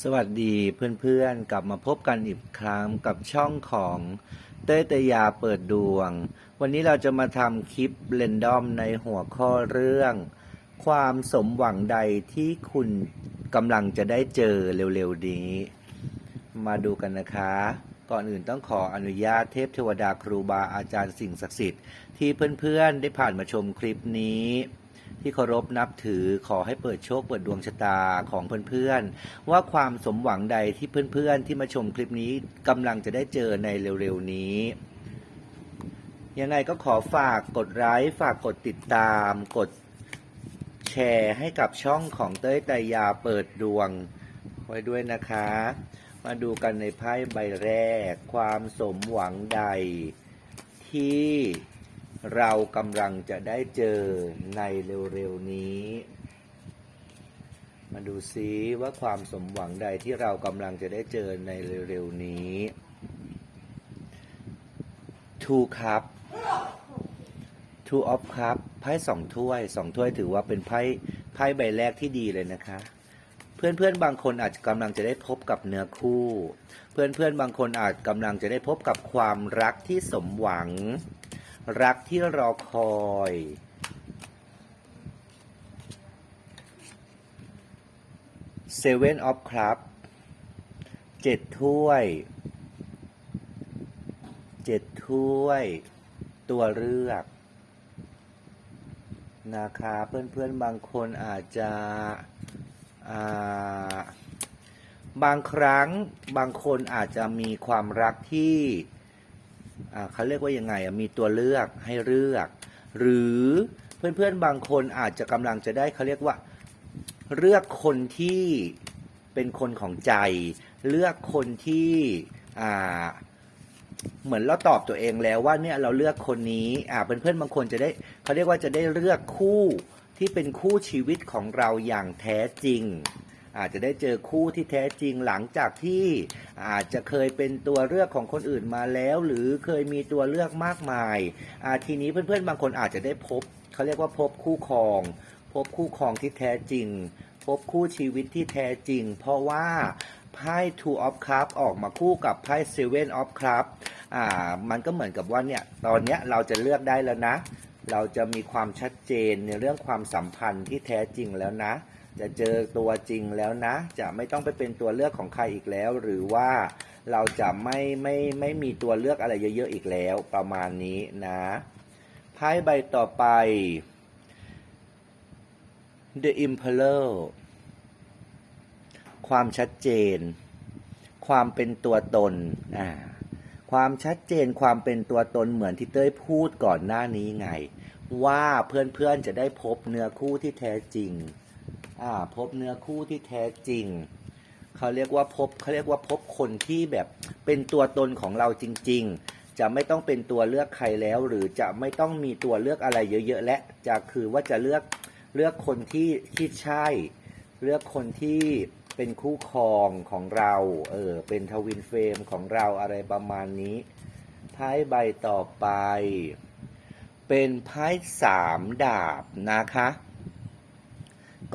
สวัสดีเพื่อนๆ กลับมาพบกันอีกครั้งกับช่องของเต้ยตยาเปิดดวง วันนี้เราจะมาทำคลิปเรนดอมในหัวข้อเรื่อง ความสมหวังใดที่คุณกำลังจะได้เจอเร็วๆนี้ มาดูกันนะคะ ก่อนอื่นต้องขออนุญาตเทพเทวดาครูบาอาจารย์สิ่งศักดิ์สิทธิ์ที่เพื่อนๆได้ผ่านมาชมคลิปนี้ ที่เคารพนับถือขอให้เปิดโชคเปิดดวงชะตาของเพื่อนๆ ว่าความสมหวังใดที่เพื่อนๆ ที่มาชมคลิปนี้กำลังจะได้เจอในเร็วๆนี้ยังไงก็ขอฝากกดไลค์ฝากกดติดตาม กดแชร์ให้กับช่องของเต้ยไตยาเปิดดวง ไว้ด้วยนะคะ มาดูกันในไพ่ใบแรก ความสมหวังใดที่ เรากำลังจะได้เจอในเร็วๆนี้ มาดูซิว่าความสมหวังใดที่เรากำลังจะได้เจอในเร็วๆนี้ Two Cup Two of Cup ไพ่สองถ้วยสองถ้วยถือว่าเป็นไพ่ไพ่ใบแรกที่ดีเลยนะคะ เพื่อนๆบางคนอาจจะกำลังจะได้พบกับเนื้อคู่ เพื่อนๆบางคนอาจกำลังจะได้พบกับความรักที่สมหวัง รักที่รอคอย Seven of Cup เจ็ดถ้วย เจ็ดถ้วย ตัวเลือก นะคะเพื่อนๆบางคนอาจจะบางครั้งบางคนอาจจะมีความรักที่ เขาเรียกว่ายังไงมีตัวเลือกให้เลือก หรือเพื่อนๆบางคนอาจจะกำลังจะได้เขาเรียกว่าเลือกคนที่เป็นคนของใจ เลือกคนที่เหมือนเราตอบตัวเองแล้วว่าเนี่ยเราเลือกคนนี้อ่าเพื่อนๆบางคนจะได้เขาเรียกว่าจะได้เลือกคู่ที่เป็นคู่ชีวิตของเราอย่างแท้จริง อาจจะได้เจอคู่ที่แท้จริงหลังจากที่อาจจะเคยเป็นตัวเลือกของคนอื่นมาแล้ว หรือเคยมีตัวเลือกมากมายอาทีนี้เพื่อนๆ บางคนอาจจะได้พบเขาเรียกว่าพบคู่ครอง พบคู่ครองที่แท้จริง พบคู่ชีวิตที่แท้จริง เพราะว่าไพ่ Two of Cup ออกมาคู่กับไพ่ Seven of Cup อ่า มันก็เหมือนกับว่าเนี่ยตอนเนี้ยเราจะเลือกได้แล้วนะ เราจะมีความชัดเจนในเรื่องความสัมพันธ์ที่แท้จริงแล้วนะ จะเจอตัวจริงแล้วนะ จะไม่ต้องไปเป็นตัวเลือกของใครอีกแล้ว หรือว่าเราจะไม่ไม่ไม่มีตัวเลือกอะไรเยอะๆอีกแล้ว ประมาณนี้นะไพ่ใบต่อไป The Emperor ความชัดเจน ความเป็นตัวตนอ่าความชัดเจนความเป็นตัวตนเหมือนที่เต้ยพูดก่อนหน้านี้ไง ว่าเพื่อนๆจะได้พบเนื้อคู่ที่แท้จริง อ่าพบเนื้อคู่ที่แท้จริง เขาเรียกว่าพบเขาเรียกว่าพบคนที่แบบเป็นตัวตนของเราจริง ๆ จะไม่ต้องเป็นตัวเลือกใครแล้ว หรือจะไม่ต้องมีตัวเลือกอะไรเยอะ ๆ และจะคือว่าจะเลือกเลือกคนที่ที่ใช่ เลือกคนที่เป็นคู่ครองของเราเออเป็นทวินเฟรมของเราอะไรประมาณนี้ไพ่ใบต่อไป เป็นไพ่สามดาบนะคะ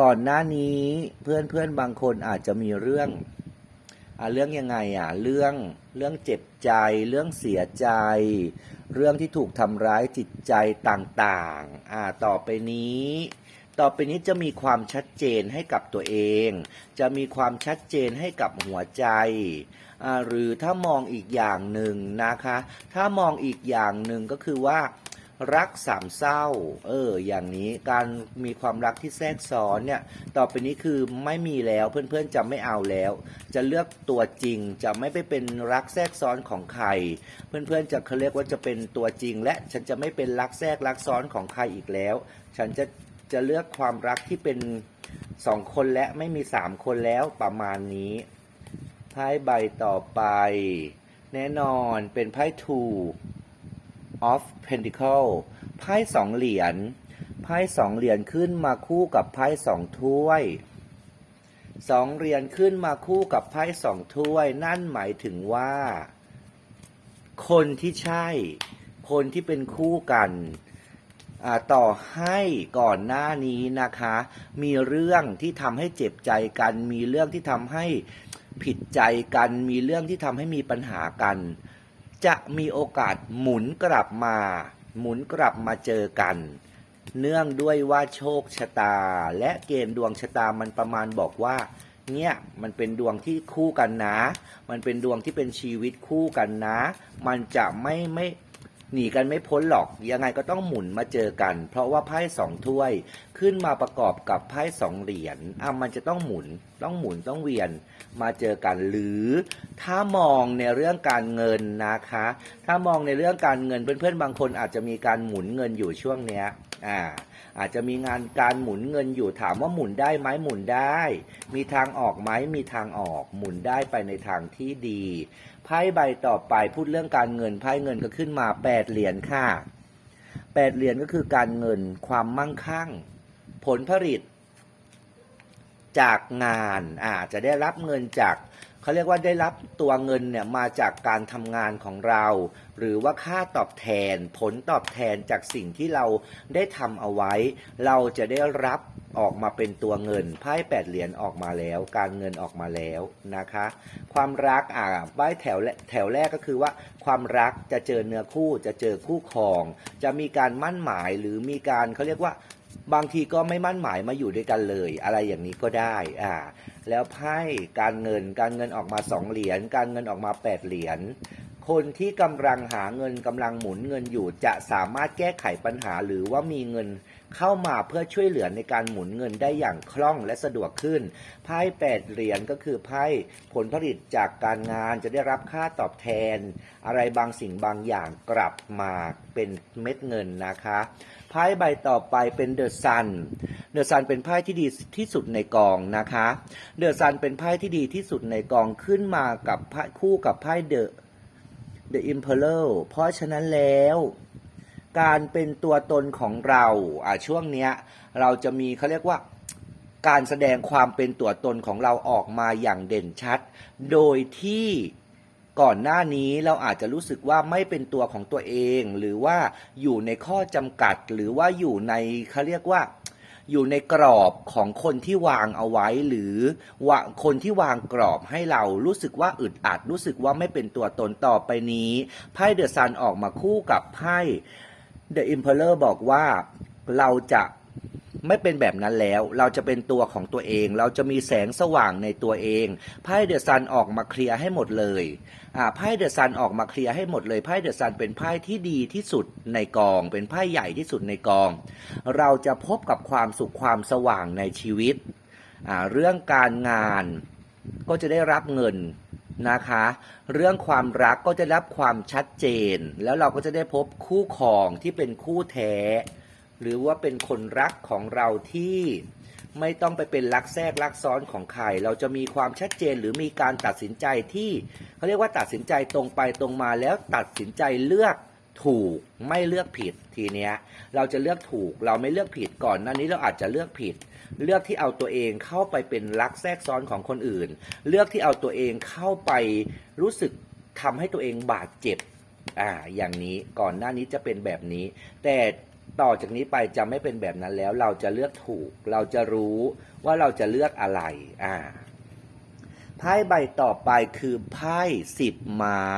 ก่อนหน้านี้เพื่อนเพื่อนบางคนอาจจะมีเรื่องอ่าเรื่องยังไงอะเรื่องเรื่องเจ็บใจ เรื่องเสียใจ เรื่องที่ถูกทำร้ายจิตใจต่างๆอ่าต่อไปนี้ ต่อไปนี้จะมีความชัดเจนให้กับตัวเอง จะมีความชัดเจนให้กับหัวใจอ่าหรือถ้ามองอีกอย่างหนึ่งนะคะ ถ้ามองอีกอย่างหนึ่งก็คือว่า รักสามเศร้า เออ อย่างนี้การมีความรักที่แทรกซ้อนเนี่ย ต่อไปนี้คือไม่มีแล้วเพื่อนๆจะไม่เอาแล้ว จะเลือกตัวจริงจะไม่ไปเป็นรักแทรกซ้อนของใคร เพื่อนๆจะเขาเรียกว่าจะเป็นตัวจริง และฉันจะไม่เป็นรักแทรกรักซ้อนของใครอีกแล้ว ฉันจะจะเลือกความรักที่เป็นสองคนและไม่มีสามคนแล้วประมาณนี้ไพ่ใบต่อไป แน่นอนเป็นไพ่ two of Pentacle ไพ่สองเหรียญ ไพ่สองเหรียญขึ้นมาคู่กับไพ่สองถ้วยสองเหรียญขึ้นมาคู่กับไพ่สองถ้วย นั่นหมายถึงว่า คนที่ใช่ คนที่เป็นคู่กันต่อให้ก่อนหน้านี้นะคะ มีเรื่องที่ทำให้เจ็บใจกัน มีเรื่องที่ทำให้ผิดใจกัน มีเรื่องที่ทำให้มีปัญหากัน จะมีโอกาสหมุนกลับมา หมุนกลับมาเจอกัน เนื่องด้วยว่าโชคชะตา และเกณฑ์ดวงชะตามันประมาณบอกว่า เนี่ยมันเป็นดวงที่คู่กันนะ มันเป็นดวงที่เป็นชีวิตคู่กันนะ มันจะไม่ไม่หนีกันไม่พ้นหรอกยังไงก็ต้องหมุนมาเจอกัน เพราะว่าไพ่สองถ้วยขึ้นมาประกอบกับไพ่สองเหรียญอะมันจะต้องหมุนต้องหมุนต้องเวียนมาเจอกันหรือถ้ามองในเรื่องการเงินนะคะ ถ้ามองในเรื่องการเงินเพื่อนๆ บางคนอาจจะมีการหมุนเงินอยู่ช่วงเนี้ยอ่าอาจจะมีงานการหมุนเงินอยู่ถามว่าหมุนได้ไหมหมุนได้ มีทางออกไหมมีทางออก หมุนได้ไปในทางที่ดีไพ่ใบต่อไปพูดเรื่องการเงินไพ่เงินก็ขึ้นมาแปดเหรียญค่ะแปดเหรียญก็คือการเงินความมั่งคั่ง ผลผลิต จากงานอาจจะได้รับเงินจากเขาเรียกว่าได้รับตัวเงินเนี่ยมาจากการทำงานของเรา หรือว่าค่าตอบแทน ผลตอบแทนจากสิ่งที่เราได้ทำเอาไว้ เราจะได้รับออกมาเป็นตัวเงินไพ่แปดเหรียญออกมาแล้ว การเงินออกมาแล้วนะคะ ความรักอ่าใบแถวแรแถวแรกก็คือว่า ความรักจะเจอเนื้อคู่จะเจอคู่ครอง จะมีการมั่นหมายหรือมีการเขาเรียกว่า บางทีก็ไม่มั่นหมายมาอยู่ด้วยกันเลย อะไรอย่างนี้ก็ได้อ่าแล้วไพ่การเงินการเงินออกมาสองเหรียญการเงินออกมาแปดเหรียญคนที่กำลังหาเงินกำลังหมุนเงินอยู่จะสามารถแก้ไขปัญหาหรือว่ามีเงิน เข้ามาเพื่อช่วยเหลือในการหมุนเงินได้อย่างคล่องและสะดวกขึ้น ไพ่แปดเหรียญก็คือไพ่ผลผลิตจากการงานจะได้รับค่าตอบแทน อะไรบางสิ่งบางอย่างกลับมาเป็นเม็ดเงินนะคะไพ่ใบต่อไปเป็นเดอะซัน เดอะซันเป็นไพ่ที่ดีที่สุดในกองนะคะ เดอะซันเป็นไพ่ที่ดีที่สุดในกองขึ้นมากับไพ่คู่กับไพ่เดอะ The Emperor เพราะฉะนั้นแล้ว การเป็นตัวตนของเราอะช่วงเนี้ยเราจะมีเขาเรียกว่าการแสดงความเป็นตัวตนของเราออกมาอย่างเด่นชัด โดยที่ก่อนหน้านี้เราอาจจะรู้สึกว่าไม่เป็นตัวของตัวเอง หรือว่าอยู่ในข้อจำกัด หรือว่าอยู่ในเขาเรียกว่า อยู่ในกรอบของคนที่วางเอาไว้ หรือว่าคนที่วางกรอบให้เรารู้สึกว่าอึดอัด รู้สึกว่าไม่เป็นตัวตนต่อไปนี้ไพ่เดอะซันออกมาคู่กับไพ่ The Emperor บอกว่าเราจะไม่เป็นแบบนั้นแล้ว เราจะเป็นตัวของตัวเอง เราจะมีแสงสว่างในตัวเอง ไพ่เดอะซันออกมาเคลียร์ให้หมดเลย อ่า ไพ่เดอะซันออกมาเคลียร์ให้หมดเลย ไพ่เดอะซันเป็นไพ่ที่ดีที่สุดในกอง เป็นไพ่ใหญ่ที่สุดในกอง เราจะพบกับความสุขความสว่างในชีวิต อ่า เรื่องการงานก็จะได้รับเงิน นะคะ เรื่องความรักก็จะรับความชัดเจน แล้วเราก็จะได้พบคู่ครองที่เป็นคู่แท้ หรือว่าเป็นคนรักของเราที่ไม่ต้องไปเป็นรักแทรกรักซ้อนของใคร เราจะมีความชัดเจนหรือมีการตัดสินใจที่เขาเรียกว่าตัดสินใจตรงไปตรงมาแล้วตัดสินใจเลือก ถูกไม่เลือกผิดทีเนี้ยเราจะเลือกถูกเราไม่เลือกผิดก่อนหน้านี้เราอาจจะเลือกผิด เลือกที่เอาตัวเองเข้าไปเป็นรักแทรกซ้อนของคนอื่น เลือกที่เอาตัวเองเข้าไปรู้สึกทำให้ตัวเองบาดเจ็บอ่าอย่างนี้ก่อนหน้านี้จะเป็นแบบนี้ แต่ต่อจากนี้ไปจะไม่เป็นแบบนั้นแล้ว เราจะเลือกถูก เราจะรู้ว่าเราจะเลือกอะไรอ่าไพ่ใบต่อไปคือไพ่สิบไม้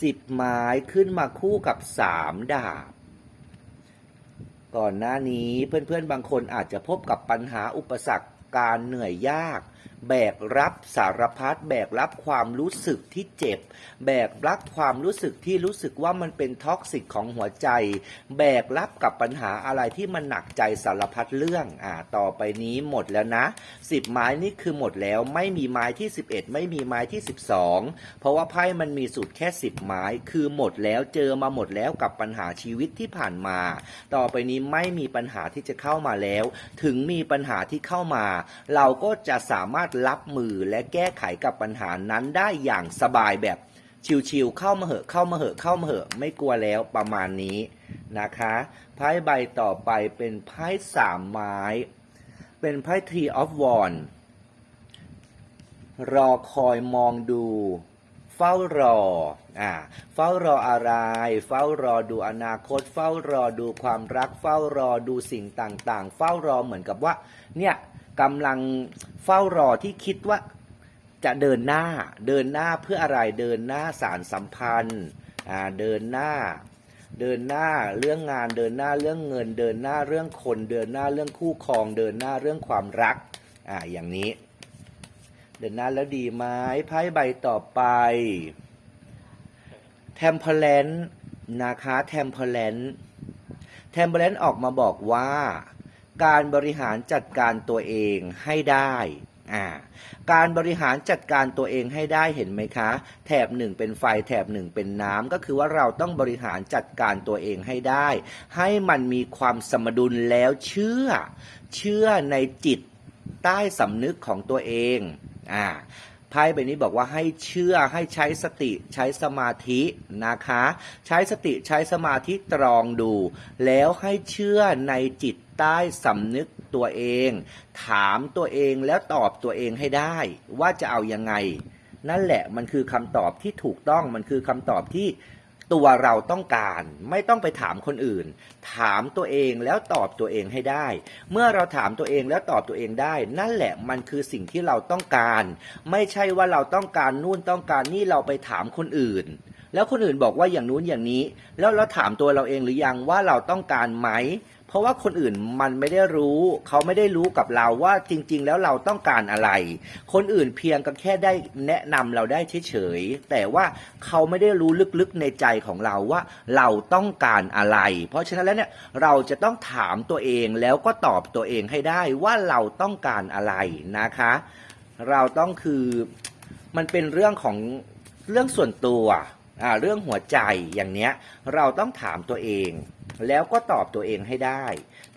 สิบไม้ขึ้นมาคู่กับสามดาบ ก่อนหน้านี้เพื่อนๆบางคนอาจจะพบกับปัญหาอุปสรรคการเหนื่อยยาก แบกรับสารพัดแบกรับความรู้สึกที่เจ็บ แบกรับความรู้สึกที่รู้สึกว่ามันเป็นท็อกซิกของหัวใจ แบกรับกับปัญหาอะไรที่มันหนักใจสารพัดเรื่องอ่าต่อไปนี้หมดแล้วนะสิบไม้นี่คือหมดแล้วไม่มีไม้ที่11ไม่มีไม้ที่12เพราะว่าไพ่มันมีสูตรแค่10ไม้คือหมดแล้วเจอมาหมดแล้วกับปัญหาชีวิตที่ผ่านมา ต่อไปนี้ไม่มีปัญหาที่จะเข้ามาแล้ว ถึงมีปัญหาที่เข้ามา เราก็จะสามารถรับมือและแก้ไขกับปัญหานั้นได้อย่างสบายแบบชิวๆเข้ามาเหอะเข้ามาเหอะเข้ามาเหอะไม่กลัวแล้วประมาณนี้นะคะไพ่ใบต่อไปเป็นไพ่สามไม้ เป็นไพ่ Tree of Wands รอคอยมองดู เฝ้ารออ่าเฝ้ารออะไร เฝ้ารอดูอนาคต เฝ้ารอดูความรัก เฝ้ารอดูสิ่งต่างๆ เฝ้ารอเหมือนกับว่า เนี่ย กำลังเฝ้ารอที่คิดว่าจะเดินหน้าเดินหน้าเพื่ออะไรเดินหน้าสารสัมพันธ์อ่าเดินหน้า เดินหน้าเรื่องงานเดินหน้าเรื่องเงิน เดินหน้าเรื่องคน เดินหน้าเรื่องคู่ครอง เดินหน้าเรื่องความรักอ่าอย่างนี้ เดินหน้าแล้วดีไหมไพ่ใบต่อไปเทมเพลนนะคะเทมเพลนเทมเพลนออกมาบอกว่า การบริหารจัดการตัวเองให้ได้อ่าการบริหารจัดการตัวเองให้ได้เห็นไหมคะ แถบหนึ่งเป็นไฟแถบหนึ่งเป็นน้ำก็คือว่าเราต้องบริหารจัดการตัวเองให้ได้ ให้มันมีความสมดุลแล้วเชื่อ เชื่อในจิตใต้สำนึกของตัวเองอ่าไพ่ใบนี้บอกว่าให้เชื่อให้ใช้สติใช้สมาธินะคะ ใช้สติใช้สมาธิตรองดู แล้วให้เชื่อในจิต ใต้สำนึกตัวเอง ถามตัวเองแล้วตอบตัวเองให้ได้ ว่าจะเอายังไง นั่นแหละมันคือคำตอบที่ถูกต้องมันคือคำตอบที่ตัวเราต้องการไม่ต้องไปถามคนอื่น ถามตัวเองแล้วตอบตัวเองให้ได้ เมื่อเราถามตัวเองแล้วตอบตัวเองได้ นั่นแหละมันคือสิ่งที่เราต้องการ ไม่ใช่ว่าเราต้องการนู่นต้องการนี่เราไปถามคนอื่น แล้วคนอื่นบอกว่าอย่างนู้นอย่างนี้ แล้วเราถามตัวเราเองหรือยังว่าเราต้องการไหม ราะว่าคนอื่นมันไม่ได้รู้ เขาไม่ได้รู้กับเราว่าจริง ๆ แล้วเราต้องการอะไร คนอื่นเพียงก็แค่ได้แนะนำเราได้เฉยๆแต่ว่าเขาไม่ได้รู้ลึกๆในใจของเราว่าเราต้องการอะไร เพราะฉะนั้นแล้วเนี่ยเราจะต้องถามตัวเองแล้วก็ตอบตัวเองให้ได้ว่าเราต้องการอะไรนะคะ เราต้องคือมันเป็นเรื่องของเรื่องส่วนตัว เรื่องหัวใจอย่างเนี้ยเราต้องถามตัวเอง แล้วก็ตอบตัวเองให้ได้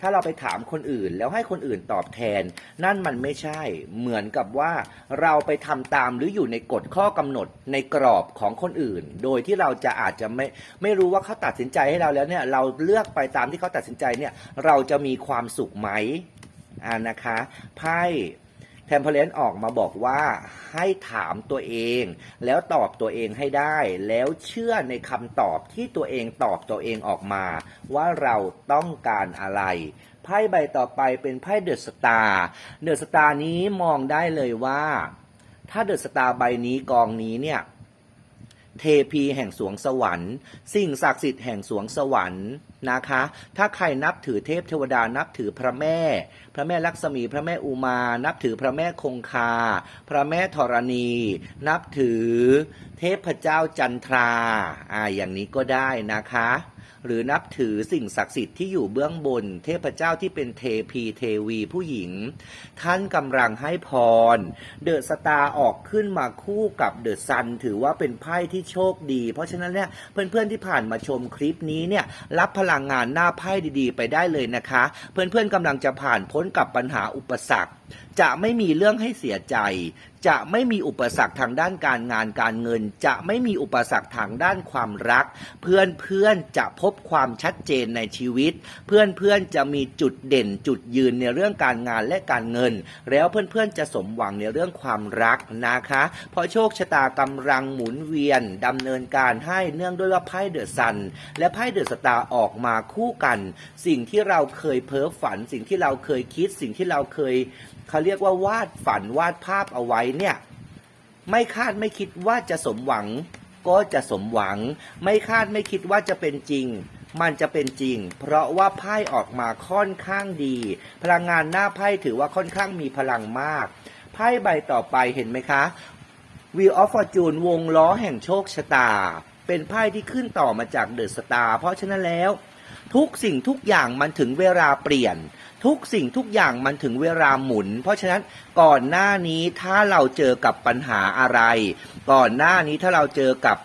ถ้าเราไปถามคนอื่นแล้วให้คนอื่นตอบแทน นั่นมันไม่ใช่เหมือนกับว่า เราไปทำตามหรืออยู่ในกฎข้อกำหนดในกรอบของคนอื่น โดยที่เราจะอาจจะไม่ไม่รู้ว่าเขาตัดสินใจให้เราแล้วเนี่ยเราเลือกไปตามที่เขาตัดสินใจเนี่ยเราจะมีความสุขไหมอ่านะคะไพ่ แทมเพลนออกมาบอกว่าให้ถามตัวเอง แล้วตอบตัวเองให้ได้ แล้วเชื่อในคำตอบที่ตัวเองตอบตัวเองออกมา ว่าเราต้องการอะไรไพ่ใบต่อไปเป็นไพ่เดอะสตาร์เดอะสตาร์นี้มองได้เลยว่า ถ้าเดอะสตาร์ใบนี้กองนี้เนี่ยเทพีแห่งสวงสวรรค์ สิ่งศักดิ์สิทธิ์แห่งสวงสวรรค์นะคะ ถ้าใครนับถือเทพเทวดานับถือพระแม่ พระแม่ลักษมี พระแม่อุมา นับถือพระแม่คงคา พระแม่ธรณี นับถือเทพเจ้าจันทราอ่าอย่างนี้ก็ได้นะคะ หรือนับถือสิ่งศักดิ์สิทธิ์ที่อยู่เบื้องบน เทพเจ้าที่เป็นเทพีเทวีผู้หญิง ท่านกำลังให้พร เดอะสตาร์ออกขึ้นมาคู่กับเดอะซันถือว่าเป็นไพ่ที่โชคดี เพราะฉะนั้นเนี่ยเพื่อนๆที่ผ่านมาชมคลิปนี้เนี่ยรับพลังงานหน้าไพ่ดีๆ ไปได้เลยนะคะ เพื่อนๆกำลังจะผ่านพ้นกับปัญหาอุปสรรค จะไม่มีเรื่องให้เสียใจ จะไม่มีอุปสรรคทางด้านการงานการเงิน จะไม่มีอุปสรรคทางด้านความรัก เพื่อนเพื่อนจะพบความชัดเจนในชีวิต เพื่อนเพื่อนจะมีจุดเด่นจุดยืนในเรื่องการงานและการเงิน แล้วเพื่อนเพื่อนจะสมหวังในเรื่องความรักนะคะ เพราะโชคชะตากำลังหมุนเวียนดำเนินการให้เนื่องด้วยว่าไพ่เดอะซันและไพ่เดอะสตาร์ออกมาคู่กัน สิ่งที่เราเคยเพ้อฝัน สิ่งที่เราเคยคิด สิ่งที่เราเคย เขาเรียกว่าวาดฝันวาดภาพเอาไว้เนี่ยไม่คาดไม่คิดว่าจะสมหวัง ก็จะสมหวัง ไม่คาดไม่คิดว่าจะเป็นจริง มันจะเป็นจริง เพราะว่าไพ่ออกมาค่อนข้างดี พลังงานหน้าไพ่ถือว่าค่อนข้างมีพลังมาก ไพ่ใบต่อไปเห็นไหมคะ Wheel of Fortune วงล้อแห่งโชคชะตา เป็นไพ่ที่ขึ้นต่อมาจากเดอะสตาร์เพราะฉะนั้นแล้ว ทุกสิ่งทุกอย่างมันถึงเวลาเปลี่ยน ทุกสิ่งทุกอย่างมันถึงเวลาหมุน เพราะฉะนั้นก่อนหน้านี้ถ้าเราเจอกับปัญหาอะไร ก่อนหน้านี้ถ้าเราเจอกับ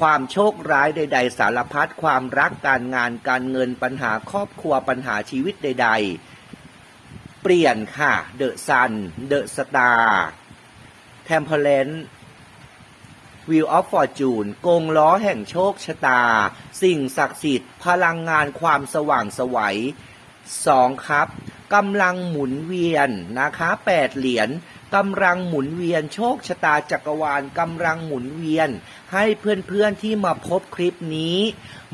ความโชคร้ายใด ๆ สารพัดความรักการงานการเงินปัญหาครอบครัวปัญหาชีวิตใด ๆ เปลี่ยนค่ะเดอะซันเดอะสตาร์เทมเพลน Wheel of Fortune กงล้อแห่งโชคชะตา สิ่งศักดิ์สิทธิ์ พลังงานความสว่างไสวัยสองครับกำลังหมุนเวียนนะคะแปดเหรียญกำลังหมุนเวียนโชคชะตาจักรวาลกำลังหมุนเวียน ให้เพื่อนๆที่มาพบคลิปนี้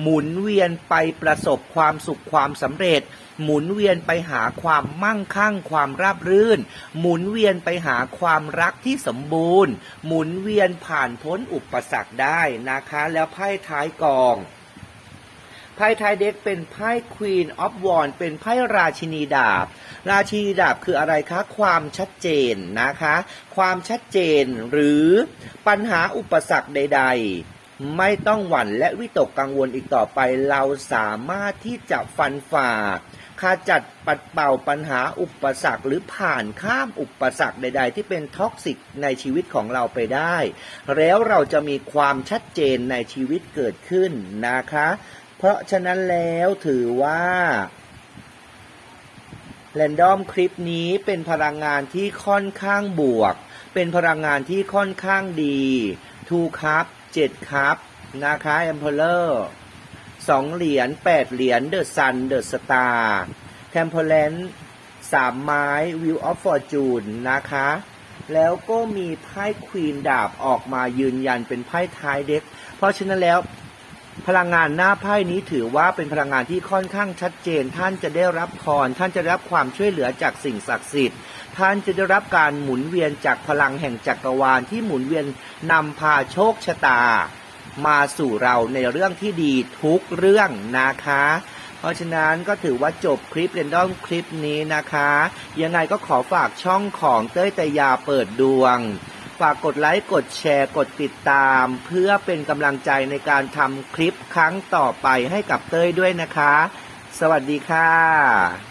หมุนเวียนไปประสบความสุขความสำเร็จ หมุนเวียนไปหาความมั่งคั่งความราบรื่น หมุนเวียนไปหาความรักที่สมบูรณ์ หมุนเวียนผ่านพ้นอุปสรรคได้นะคะ แล้วไพ่ท้ายกองไพ่ไทายเด็กเป็นไพ่ Queen of w a n d เป็นไพ่ราชินีดาบ ราชินีดาบคืออะไรคะ ความชัดเจนนะคะ ความชัดเจนหรือปัญหาอุปสรรคใด ๆ ไม่ต้องหวั่นและวิตกกังวลอีกต่อไป เราสามารถที่จะฟันฝ่าขจัดปัดเป่าปัญหาอุปสรรคหรือผ่านข้ามอุปสรรคใด ๆ ที่เป็นท็อกซิกในชีวิตของเราไปได้ แล้วเราจะมีความชัดเจนในชีวิตเกิดขึ้นนะคะ เพราะฉะนั้นแล้วถือว่าแรนดอมคลิปนี้เป็นพลังงานที่ค่อนข้างบวก เป็นพลังงานที่ค่อนข้างดีทูครับ เจ็ดครับนะคะแอมเพลเลอร์สองเหรียญแปดเหรียญเดอะซันเดอะสตาร์แทมเพลนสามไม้วิวออฟฟอร์จูนนะคะ แล้วก็มีไพ่ควีนดาบออกมายืนยันเป็นไพ่ท้ายเด็ก เพราะฉะนั้นแล้วพลังงานหน้าไพ่นี้ถือว่าเป็นพลังงานที่ค่อนข้างชัดเจน ท่านจะได้รับพรท่านจะได้รับความช่วยเหลือจากสิ่งศักดิ์สิทธิ์ ท่านจะได้รับการหมุนเวียนจากพลังแห่งจักรวาลที่หมุนเวียนนำพาโชคชะตา มาสู่เราในเรื่องที่ดีทุกเรื่องนะคะ เพราะฉะนั้นก็ถือว่าจบคลิปเรนดอมคลิปนี้นะคะ ยังไงก็ขอฝากช่องของเต้ยตยาเปิดดวง ฝากกดไลค์กดแชร์กดติดตาม เพื่อเป็นกำลังใจในการทำคลิปครั้งต่อไปให้กับเต้ยด้วยนะคะ สวัสดีค่ะ